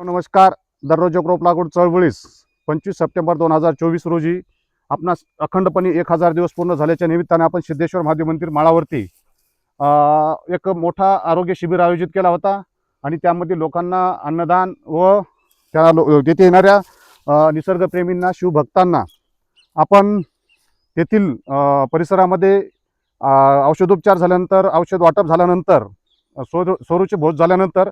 नमस्कार दररोज क्रोप लागवड चळवळीस पंचवीस सप्टेंबर दोन हजार चोवीस रोजी आपणास अखंडपणे एक हजार दिवस पूर्ण झाल्याच्या निमित्ताने आपण सिद्धेश्वर महादेव मंदिर माळावरती एक मोठा आरोग्य शिबिर आयोजित केला होता आणि त्यामध्ये लोकांना अन्नदान व त्या लो तेथे येणाऱ्या निसर्गप्रेमींना शिवभक्तांना आपण तेथील परिसरामध्ये औषधोपचार झाल्यानंतर औषध वाटप झाल्यानंतर अ, सोर भोज झाल्यानंतर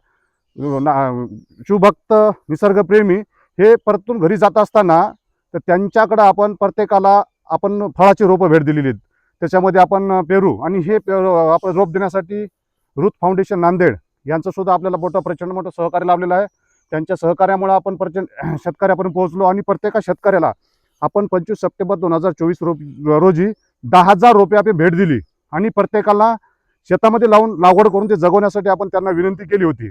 शिवभक्त निसर्गप्रेमी हे परतून घरी जात असताना तर त्यांच्याकडं आपण प्रत्येकाला आपण फळाची रोपं भेट दिलेली आहेत. त्याच्यामध्ये आपण पेरू आणि हे आपण रोप देण्यासाठी रुथ फाउंडेशन नांदेड यांचंसुद्धा आपल्याला मोठं प्रचंड मोठं सहकार्य लाभलेलं आहे. त्यांच्या सहकार्यामुळे आपण प्रचंड शेतकऱ्यापर्यंत पोहोचलो आणि प्रत्येका शेतकऱ्याला आपण पंचवीस सप्टेंबर दोन हजार चोवीस रोप रोजी दहा हजार रोपे आपण भेट दिली आणि प्रत्येकाला शेतामध्ये लावून लागवड करून ते जगवण्यासाठी आपण त्यांना विनंती केली होती.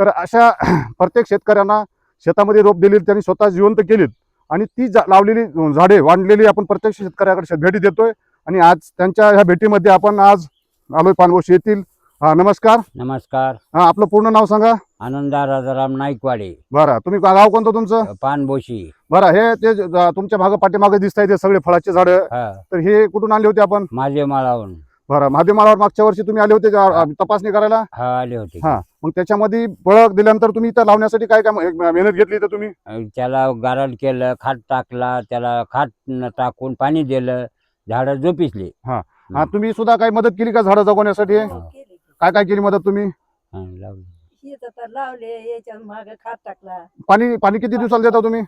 तर अशा प्रत्येक शेतकऱ्यांना शेतामध्ये रोप दिली त्यांनी स्वतः जिवंत केलीत. आणि ती जा लावलेली झाडे वाढलेली आपण प्रत्यक्ष शेतकऱ्याकडे भेटी देतोय. आणि आज त्यांच्या ह्या भेटीमध्ये आपण आज आलोय पानवशी येथील. हा नमस्कार. नमस्कार. हा आपलं पूर्ण नाव सांगा. आनंदा राजाराम नाईकवाडे. बरं तुम्ही गाव कोणतं तुमचं? पानबोशी बरं हे ते ज- तुमच्या मागं पाठीमागे दिसत आहे ते सगळे फळाचे झाडं. हा. तर हे कुठून आणले होते आपण? माझे माळावून बरं महादेवमाळावर मागच्या वर्षी तुम्ही आले होते का, तपासणी करायला? हा आले होते. हा. मग त्याच्यामध्ये फळं दिल्यानंतर तुम्ही इथं लावण्यासाठी काय काय म- मेहनत घेतली तर तुम्ही? अं, त्याला गारड केलं खात टाकला त्याला खात न टाकून पाणी दिलं झाडं जोपिसली हा. तुम्ही सुद्धा काही मदत केली का झाडं जगवण्यासाठी? हा. काय काय केली मदत तुम्ही? हा, लावली. शेत आता लावले याच्या माग खात टाकला. पाणी पाणी किती दिवसाला देता तुम्ही?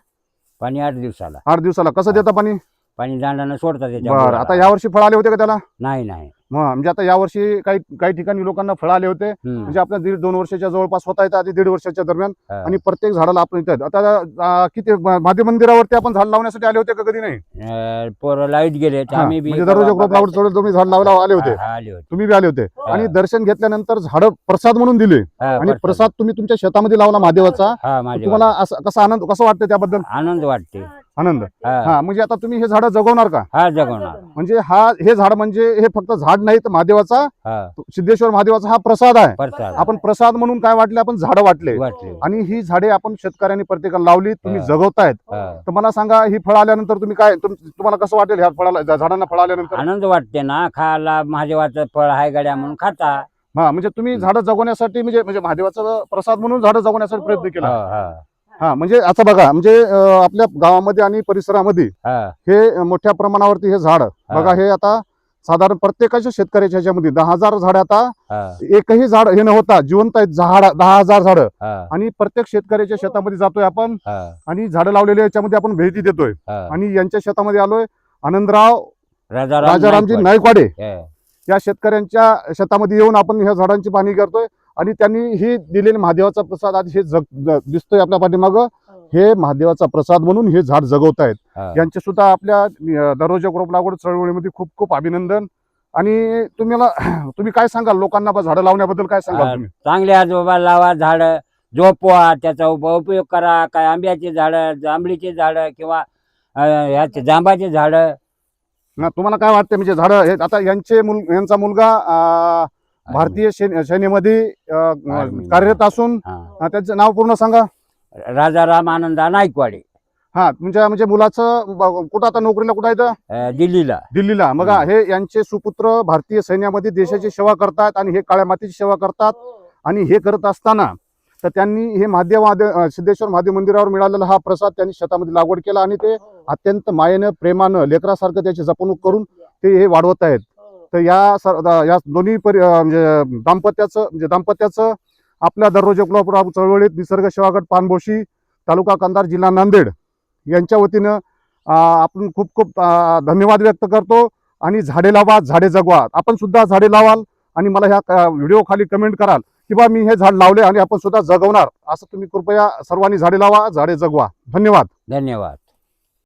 पाणी आठ दिवसाला. आठ दिवसाला. कसं देता पाणी? पाणी दांडानं सोडतात त्याच्या बरं. आता यावर्षी फळ आले होते का त्याला? नाही नाही. म्हणजे आता यावर्षी काही काही ठिकाणी लोकांना फळ आले होते. म्हणजे आपल्या दीड दोन वर्षाच्या जवळपास होता येतं आधी दीड वर्षाच्या दरम्यान. आणि प्रत्येक झाडाला आपण इथं आता किती महादेव मंदिरावरती आपण झाड लावण्यासाठी आले होते का कधी नाही? लाइट गेले म्हणजे दररोज तुम्ही झाड लावायला आले होते. तुम्ही बी आले होते. आणि दर्शन घेतल्यानंतर झाड प्रसाद म्हणून दिले. आणि प्रसाद. तुम्ही तुमच्या शेतामध्ये लावला महादेवाचा. तुम्हाला असं कसा आनंद कसं वाटतं त्याबद्दल? आनंद वाटते. आनंद. हा. हा म्हणजे आता तुम्ही हे झाड जगवणार का? हा जगवणार. म्हणजे हा हे झाड म्हणजे हे फक्त झाड नाही तर महादेवाचा हा. सिद्धेश्वर महादेवाचा हा प्रसाद आहे. प्रसाद. आपण प्रसाद म्हणून काय वाटले? आपण झाडं वाटले. वाटले. आणि ही झाडे आपण शेतकऱ्यांनी प्रत्येकाला लावली तुम्ही हा. जगवतायत. हा. तर मला सांगा ही फळ आल्यानंतर तुम्ही काय तुम- तुम्हाला कसं वाटेल ह्या फळाला झा- झाडांना फळ आल्यानंतर? आनंद वाटते ना खायला महादेवाचं फळ आहे गाड्या म्हणून खाता. हा म्हणजे तुम्ही झाडं जगवण्यासाठी म्हणजे म्हणजे महादेवाचा प्रसाद म्हणून झाडं जगवण्यासाठी प्रयत्न केला. हा हा. हा म्हणजे आता बघा म्हणजे अं, आपल्या गावामध्ये आणि परिसरामध्ये हा. हे मोठ्या प्रमाणावरती हे झाड. बघा हे आता साधारण प्रत्येकाच्या शेतकऱ्याच्या ह्याच्यामध्ये दहा हजार झाड आता एकही झाड हे न होता जिवंत आहेत झाड दहा हजार झाडं. आणि प्रत्येक शेतकऱ्याच्या शेतामध्ये जातोय आपण आणि झाडं लावलेली याच्यामध्ये आपण भेटी देतोय. आणि यांच्या शेतामध्ये आलोय आनंदराव राजाराम राजारामजी नाईकवाडे. नायकवाडे या शेतकऱ्यांच्या शेतामध्ये येऊन आपण ह्या झाडांची पाहणी करतोय आणि त्यांनी ही दिलेली महादेवाचा प्रसाद आज हे जग दिसतोय आपल्या पाठीमागं. हे महादेवाचा प्रसाद म्हणून हे झाड जगवतायत. यांचे सुद्धा आपल्या दररोजच्या ग्रुप लागवड चळवळीमध्ये खूप खूप अभिनंदन. आणि तुम्हाला तुम्ही काय सांगाल? लोकांना झाडं लावण्याबद्दल काय सांगाल. तुम्ही? चांगले आजोबा लावा झाड झोपवा त्याचा उप- उपयोग करा. काय आंब्याचे झाड जांभळीचे झाड किंवा ह्याचे जांबाचे झाड. ना तुम्हाला काय वाटतं म्हणजे झाडं हे आता यांचे मुल यांचा मुलगा भारतीय सैन- सैन्यामध्ये अं, Army. कार्यरत असून त्यांचं नाव पूर्ण सांगा. राजाराम आनंदा नाईकवाडे हा तुमच्या म्हणजे मुलाचं ब- कुठं आता नोकरीला कुठं आहे? अं, दिल्लीला. दिल्लीला. मग हम्म. हे यांचे सुपुत्र भारतीय सैन्यामध्ये देशाची सेवा करतात आणि हे काळ्या मातीची सेवा करतात आणि हे करत असताना तर त्यांनी हे महादेव महादेव अं, सिद्धेश्वर महादेव मंदिरावर मिळालेला हा प्रसाद त्यांनी शेतामध्ये लागवड केला आणि ते अत्यंत मायेनं प्रेमानं लेकरासारखं त्याची जपणूक करून ते हे वाढवत आहेत. तर या सर दा- या दोन्ही परि अं, म्हणजे दाम्पत्याचं म्हणजे दाम्पत्याचं आपल्या दररोज कुलापूर चळवळीत निसर्ग सेवागट पानभोशी पानबोशी तालुका कंधार जिल्हा नांदेड यांच्या वतीनं आपण खूप खूप धन्यवाद व्यक्त करतो. आणि झाडे लावा झाडे जगवा. आपण सुद्धा झाडे लावाल आणि मला ह्या व्हिडिओ खाली कमेंट कराल की बा मी हे झाड लावले आणि आपण सुद्धा जगवणार. असं तुम्ही कृपया सर्वांनी झाडे लावा झाडे जगवा. धन्यवाद. धन्यवाद.